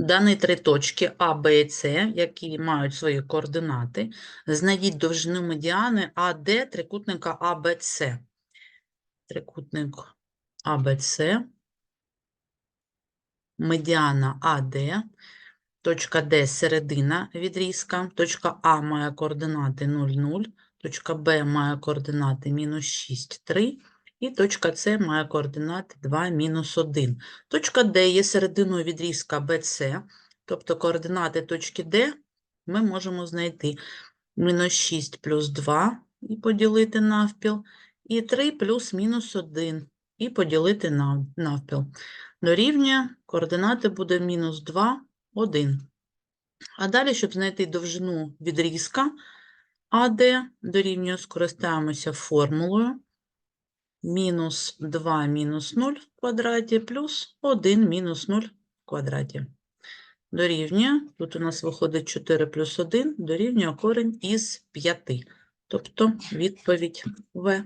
Дані три точки А, Б і С, які мають свої координати, знайдіть довжину медіани АД трикутника АБЦ. Трикутник АБЦ, медіана АД, точка Д – середина відрізка, точка А має координати 0, 0, точка Б має координати мінус 6, 3, і точка С має координати 2, мінус 1. Точка Д є серединою відрізка BC, тобто координати точки Д ми можемо знайти мінус 6 плюс 2 і поділити навпіл, і 3 плюс мінус 1 і поділити навпіл. Дорівнює координати буде мінус 2, 1. А далі, щоб знайти довжину відрізка АД, дорівнює скористаємося формулою мінус 2 мінус 0 в квадраті плюс 1 мінус 0 в квадраті. Дорівнює, тут у нас виходить 4 плюс 1, дорівнює корень із 5. Тобто відповідь В.